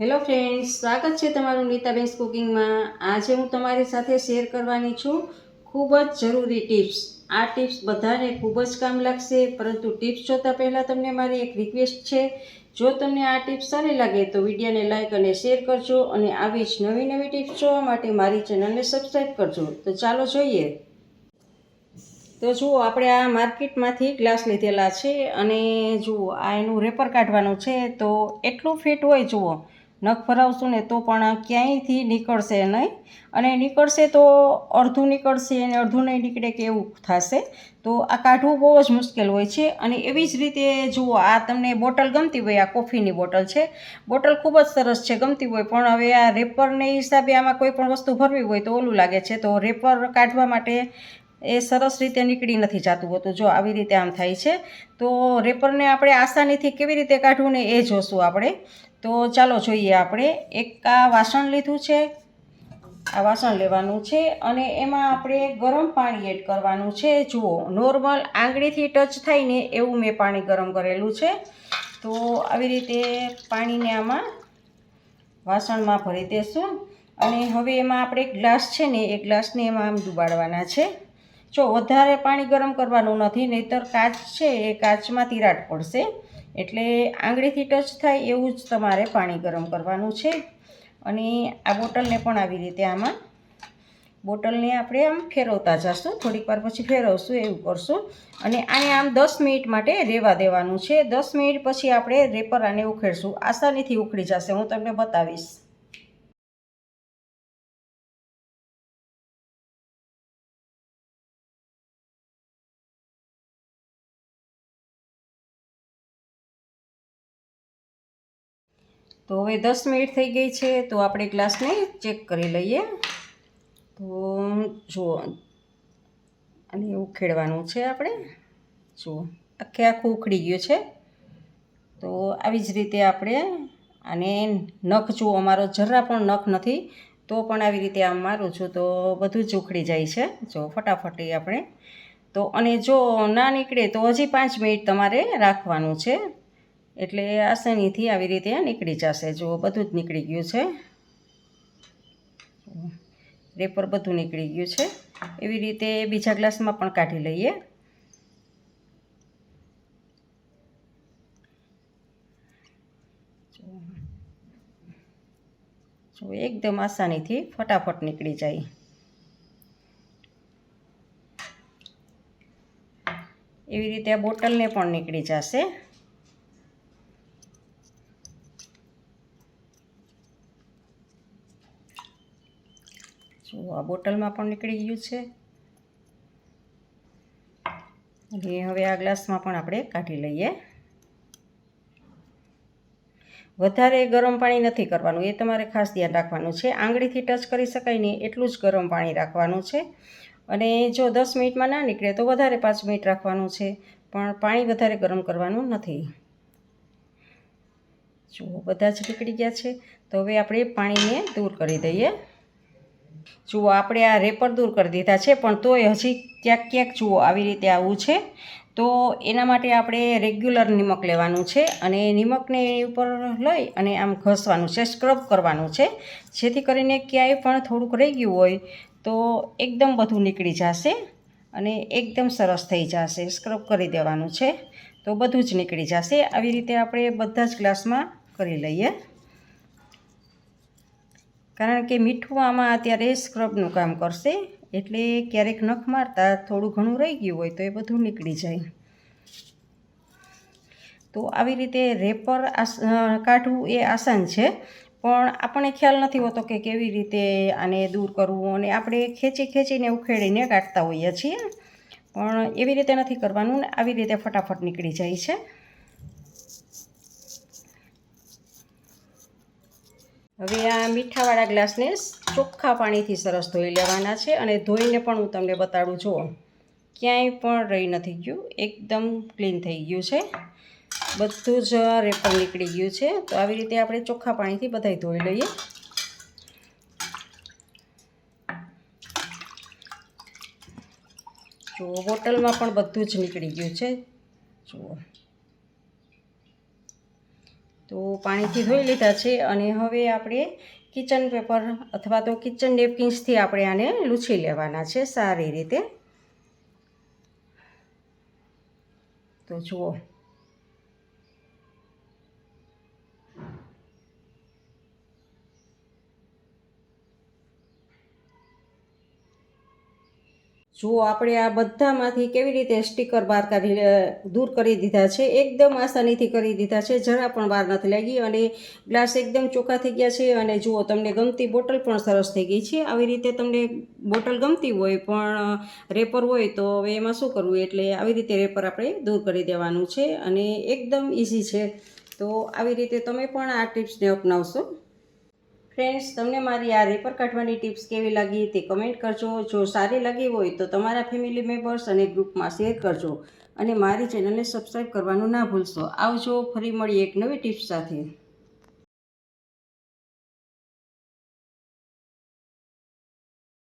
Hello friends સ્વાગત છે તમારું નીતાબેન્સ કુકિંગમાં આજે હું તમારી સાથે શેર કરવાની છું ખૂબ જ જરૂરી ટિપ્સ આ ટિપ્સ બધાને ખૂબ જ કામ લાગશે, પરંતુ ટિપ્સ જોતાં પહેલાં તમને મારી એક રિક્વેસ્ટ છે. જો તમને આ ટિપ્સ સારી લાગે તો વિડીયોને લાઇક અને શેર કરજો અને આવી જ નવી નવી ટિપ્સ જોવા માટે મારી ચેનલને સબસ્ક્રાઈબ કરજો. તો ચાલો જોઈએ. તો જુઓ, આપણે આ માર્કેટમાંથી ગ્લાસ લીધેલા છે અને જુઓ, આ એનું રેપર કાઢવાનું છે. તો એટલું ફિટ હોય, જુઓ નખ ભરાવશું ને તો પણ ક્યાંયથી નીકળશે નહીં. અને નીકળશે તો અડધું નીકળશે અને અડધું નહીં નીકળે કે એવું થશે. તો આ કાઢવું બહુ જ મુશ્કેલ હોય છે. અને એવી જ રીતે જુઓ, આ તમને બોટલ ગમતી હોય, આ કોફીની બોટલ છે. બોટલ ખૂબ જ સરસ છે, ગમતી હોય. પણ હવે આ રેપરને હિસાબે આમાં કોઈ પણ વસ્તુ ભરવી હોય તો ઓલું લાગે છે. તો રેપર કાઢવા માટે એ સરસ રીતે નીકળી નથી જતું હોતું. જો આવી રીતે આમ થાય છે, તો રેપરને આપણે આસાનીથી કેવી રીતે કાઢવું ને એ જોશું આપણે. તો ચાલો જોઈએ આપણે. એક આ વાસણ લીધું છે. આ વાસણ લેવાનું છે અને એમાં આપણે ગરમ પાણી એડ કરવાનું છે. જુઓ, નોર્મલ આંગળીથી ટચ થાય ને એવું મેં પાણી ગરમ કરેલું છે. તો આવી રીતે પાણીને આમાં વાસણમાં ભરી દેશું. અને હવે એમાં આપણે એક ગ્લાસ છે ને, એ ગ્લાસને એમાં આમ ડુબાડવાના છે. જો વધારે પાણી ગરમ કરવાનું નથી, નહીંતર કાચ છે એ કાચમાં તિરાટ પડશે. એટલે આંગળીથી ટચ થાય એવું જ તમારે પાણી ગરમ કરવાનું છે. અને આ બોટલને પણ આવી રીતે આમાં બોટલને આપણે આમ ફેરવતા જશું. થોડીક વાર પછી ફેરવશું, એવું કરશું. અને આને આમ દસ મિનિટ માટે રેવા દેવાનું છે. દસ મિનિટ પછી આપણે રેપર આને ઉખેડશું. આસાનીથી ઉખડી જશે, હું તમને બતાવીશ. તો હવે દસ મિનિટ થઈ ગઈ છે, તો આપણે ગ્લાસને ચેક કરી લઈએ. તો જુઓ, અને ઉખેડવાનું છે આપણે. જુઓ, આખે આખું ઉખડી ગયું છે. તો આવી જ રીતે આપણે અને નખ જુઓ, અમારો જરા પણ નખ નથી, તો પણ આવી રીતે આમ મારું છું, તો બધું જ ઉખડી જાય છે. જો ફટાફટી આપણે. તો અને જો ના નીકળે, તો હજી પાંચ મિનિટ તમારે રાખવાનું છે. એટલે આસાનીથી આવી રીતે નીકળી જશે. જો બધું જ નીકળી ગયું છે. રેપર બધું નીકળી ગયું છે. એવી રીતે બીજા ગ્લાસમાં પણ કાઢી લઈએ. જો એકદમ આસાનીથી ફટાફટ નીકળી જાય. એવી રીતે આ બોટલને પણ નીકળી જશે. જો આ બોટલમાં પણ નીકળી ગયું છે. અને હવે આ ગ્લાસમાં પણ આપણે કાઢી લઈએ. વધારે ગરમ પાણી નથી કરવાનું, એ તમારે ખાસ ધ્યાન રાખવાનું છે. આંગળીથી ટચ કરી શકાય નહીં એટલું જ ગરમ પાણી રાખવાનું છે. અને જો દસ મિનિટમાં ના નીકળે તો વધારે પાંચ મિનિટ રાખવાનું છે, પણ પાણી વધારે ગરમ કરવાનું નથી. જુઓ બધા જ નીકળી ગયા છે, તો હવે આપણે પાણીને દૂર કરી દઈએ. જુઓ, આપણે આ રેપર દૂર કરી દીધા છે, પણ તોય હજી ક્યાંક ક્યાંક જુઓ, આવી રીતે આવું છે. તો એના માટે આપણે રેગ્યુલર નિમક લેવાનું છે અને નિમકને એ ઉપર લઈ અને આમ ઘસવાનું છે, સ્ક્રબ કરવાનું છે. જેથી કરીને ક્યાંય પણ થોડુંક રહી ગયું હોય તો એકદમ બધું નીકળી જશે અને એકદમ સરસ થઈ જશે. સ્ક્રબ કરી દેવાનું છે તો બધું જ નીકળી જશે. આવી રીતે આપણે બધા જ ગ્લાસમાં કરી લઈએ. કારણ કે મીઠું આમાં અત્યારે સ્ક્રબનું કામ કરશે, એટલે ક્યારેક નખ મારતા થોડું ઘણું રહી ગયું હોય તો એ બધું નીકળી જાય. તો આવી રીતે રેપર કાઢવું એ આસાન છે, પણ આપણને ખ્યાલ નથી હોતો કે કેવી રીતે આને દૂર કરવું અને આપણે ખેંચી ખેંચીને ઉખેડીને કાઢતા હોઈએ છીએ. પણ એવી રીતે નથી કરવાનું ને આવી રીતે ફટાફટ નીકળી જાય છે. હવે આ મીઠાવાળા ગ્લાસને ચોખ્ખા પાણીથી સરસ ધોઈ લેવાના છે અને ધોઈને પણ હું તમને બતાડું, જુઓ. ક્યાંય પણ રહી નથી ગયું. એકદમ ક્લીન થઈ ગયું છે. બધું જ રેપર નીકળી ગયું છે. તો આવી રીતે આપણે ચોખ્ખા પાણીથી બધાય ધોઈ લઈએ. જુઓ, બોટલમાં પણ બધું જ નીકળી ગયું છે. જુઓ. તો પાણીથી ધોઈ લીધા છે અને હવે આપણે કિચન પેપર અથવા તો કિચન નેપકિન્સથી આપણે આને લૂછી લેવાના છે સારી રીતે. તો જુઓ. જુઓ, આપણે આ બધામાંથી કેવી રીતે સ્ટીકર બહાર કાઢી દૂર કરી દીધા છે. એકદમ આસાનીથી કરી દીધા છે. જરા પણ બહાર નથી લાગી અને ગ્લાસ એકદમ ચોખ્ખા થઈ ગયા છે અને જુઓ, તમને ગમતી બોટલ પણ સરસ થઈ ગઈ છે. આવી રીતે તમને બોટલ ગમતી હોય પણ રેપર હોય તો હવે એમાં શું કરવું? એટલે આવી રીતે રેપર આપણે દૂર કરી દેવાનું છે અને એકદમ ઇઝી છે. તો આવી રીતે તમે પણ આ ટિપ્સને અપનાવશો. ફ્રેન્ડ્સ તમને મારી આ રેપર કાઢવાની ટિપ્સ કેવી લાગી તે કમેન્ટ કરજો. જો સારી લાગી હોય તો તમારા ફેમિલી મેમ્બર્સ અને ગ્રુપમાં શેર કરજો અને મારી ચેનલને સબસ્ક્રાઈબ કરવાનું ના ભૂલશો. આવજો, ફરી મળીએ એક નવી ટિપ્સ સાથે.